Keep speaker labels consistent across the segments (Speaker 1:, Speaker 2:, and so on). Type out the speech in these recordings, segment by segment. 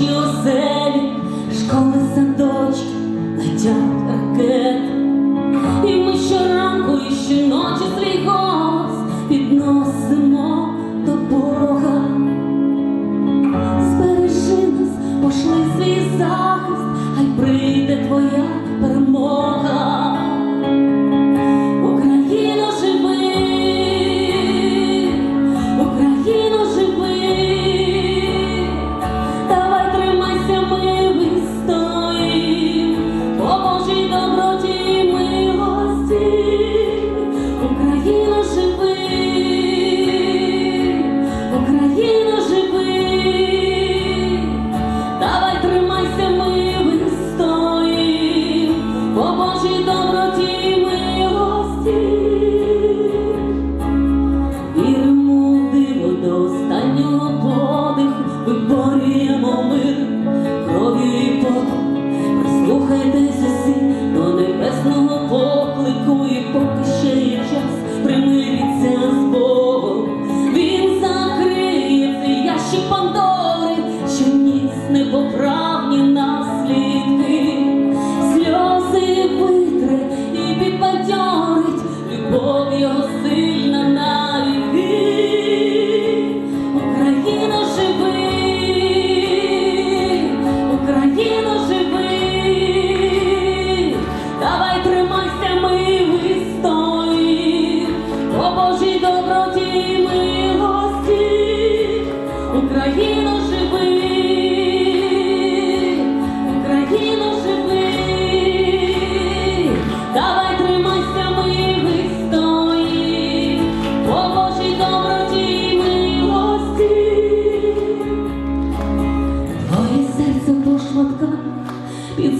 Speaker 1: you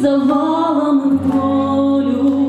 Speaker 1: завалами болю.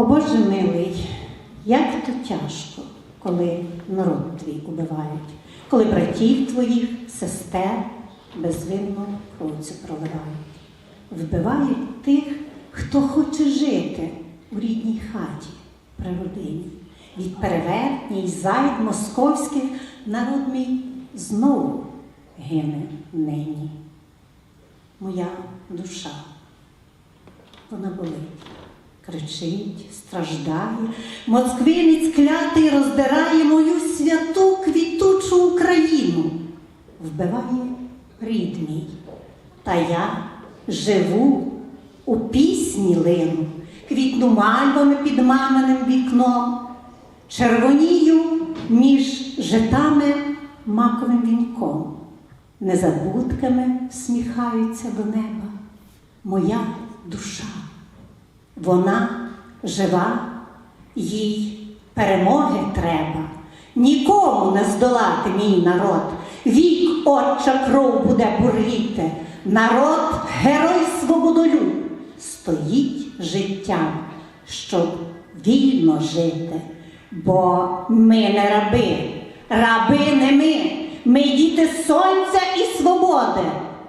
Speaker 1: О
Speaker 2: Боже милий, як то тяжко, коли народ твій убивають, коли братів твоїх, сестер безвинно кровцю проливають, вбивають тих, хто хоче жити у рідній хаті при родині. Від перевертні й зайд московських народ мій знову гине нині. Моя душа вона болить, кричить, страждає. Москвинець клятий роздирає мою святу квітучу Україну, вбиває рід мій. Та я живу у пісні лину, квітну мальвами під маминим вікном, червонію між житами маковим вінком, незабудками всміхаються до неба моя душа. Вона жива, їй перемоги треба. Нікому не здолати мій народ. Вік отча кров буде бурліти. Народ, герой свободолюб, стоїть життям, щоб вільно жити. Бо ми не раби, раби не ми. Ми діти сонця і свободи.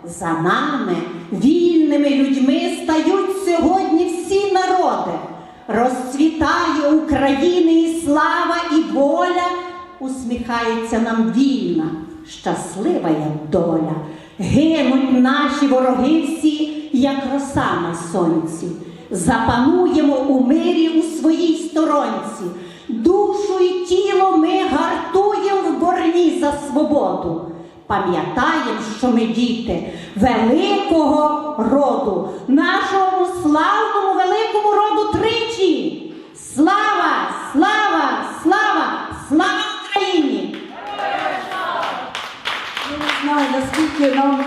Speaker 2: За нами, вільними людьми, стають сьогодні всі народи. Розцвітає України і слава, і воля, усміхається нам вільна, щаслива як доля. Гинуть наші вороги всі, як роса на сонці. Запануємо у мирі у своїй сторонці. Душу і тіло ми гартуємо в борні за свободу. Пам'ятаємо, що ми діти великого роду, нашому славному великому роду тричі. Слава, слава, слава, слава Україні!
Speaker 3: Я не знаю, наскільки нам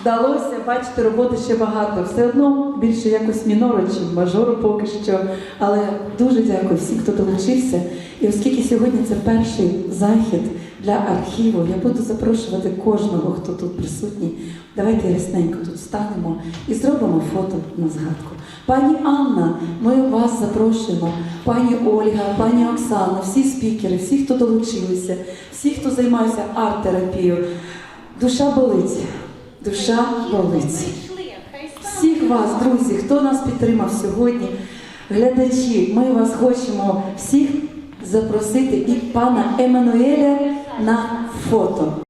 Speaker 3: вдалося бачити роботи ще багато. Все одно більше якось мінору, чим мажору поки що. Але дуже дякую всім, хто долучився. І оскільки сьогодні це перший захід для архіву, я буду запрошувати кожного, хто тут присутній. Давайте ясненько тут станемо і зробимо фото на згадку. Пані Анна, ми вас запрошуємо. Пані Ольга, пані Оксана, всі спікери, всі, хто долучилися, всі, хто займається арт-терапією. Душа болить. Душа болить. Всіх вас, друзі, хто нас підтримав сьогодні, глядачі, ми вас хочемо всіх запросити і пана Еммануеля на фото.